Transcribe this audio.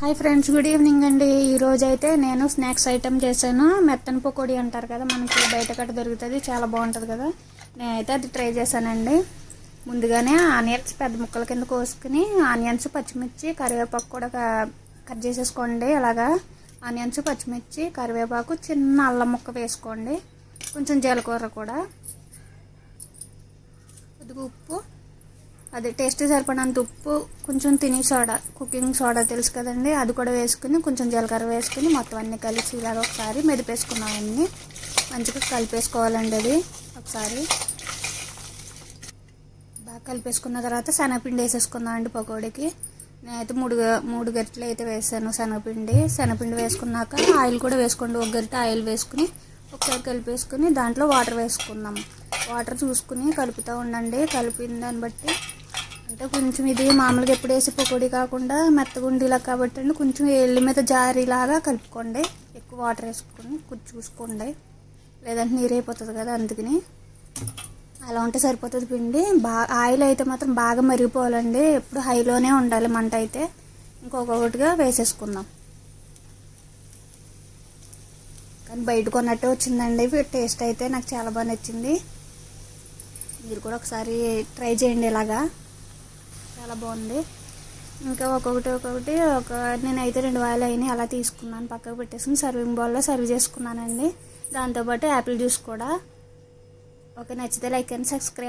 Hi friends good evening అండి. ఈరోజు అయితే నేను స్నాక్స్ ఐటెం చేశాను. మెత్తని పకోడీ అంటారు కదా మనకి బయట కట్ట దొరుకుతుంది చాలా బాగుంటుంది కదా. నేనైతే అది ట్రై చేశానండి. ముందుగానే ఆనియన్స్ పెద్ద ముక్కల కింద కోసుకుని ఆనియన్స్ పచ్చిమిర్చి కరివేపాకు కూడా కట్ చేసేసుకోండి. అలాగా ఆనియన్స్ పచ్చిమిర్చి కరివేపాకు చిన్న అల్లం ముక్క వేసుకోండి. కొంచెం జీలకర్ర కూడా. కొద్దిగా ఉప్పు. అది టేస్ట్ సరిపడినంత ఉప్పు కొంచెం తిని సోడా కుకింగ్ సోడా తెలుసు కదండి అది కూడా వేసుకుని కొంచెం జీలకర్ర వేసుకుని మొత్తం అన్ని కలిసి ఇలాగ ఒకసారి మెదిపేసుకున్నాం మంచిగా కలిపేసుకోవాలండి అది ఒకసారి. బాగా కలిపేసుకున్న తర్వాత శనగపిండి వేసేసుకుందాం అండి పకోడీకి. నేనైతే మూడు మూడు గరిటెలు అయితే వేసాను శనగపిండి. శనగపిండి వేసుకున్నాక ఆయిల్ కూడా వేసుకోండి. ఒక గరిటె ఆయిల్ వేసుకుని ఒకసారి కలిపేసుకుని దాంట్లో వాటర్ వేసుకుందాం. వాటర్ చూసుకుని కలుపుతూ ఉండండి. కలిపిన దాన్ని బట్టి అంటే కొంచెం ఇది మామూలుగా ఎప్పుడు వేసి పకోడీ కాకుండా మెత్తగుండీలా కాబట్టి అండి. కొంచెం ఎల్లి మీద జారీలాగా కలుపుకోండి. ఎక్కువ వాటర్ వేసుకొని చూసుకోండి. లేదంటే నీరు అయిపోతుంది కదా అందుకని. అలా ఉంటే సరిపోతుంది పిండి. బాగా ఆయిల్ అయితే మాత్రం బాగా మరిగిపోవాలండి. ఎప్పుడు హైలోనే ఉండాలి మంట అయితే. ఇంకొకటిగా వేసేసుకుందాం. కానీ బయట కొన్నట్టే వచ్చిందండి. టేస్ట్ అయితే నాకు చాలా బాగా నచ్చింది. మీరు కూడా ఒకసారి ట్రై చేయండి ఇలాగా. చాలా బాగుంది. ఇంకా ఒక్కొక్కటి ఒక్కొక్కటి ఒక నేనైతే రెండు వాయిలు అయినాయి అలా తీసుకున్నాను. పక్కకు పెట్టేసుకుని సర్వింగ్ బౌల్లో సర్వ్ చేసుకున్నానండి. దాంతోపాటు యాపిల్ జ్యూస్ కూడా. ఓకే నచ్చితే లైక్ అండ్ సబ్స్క్రైబ్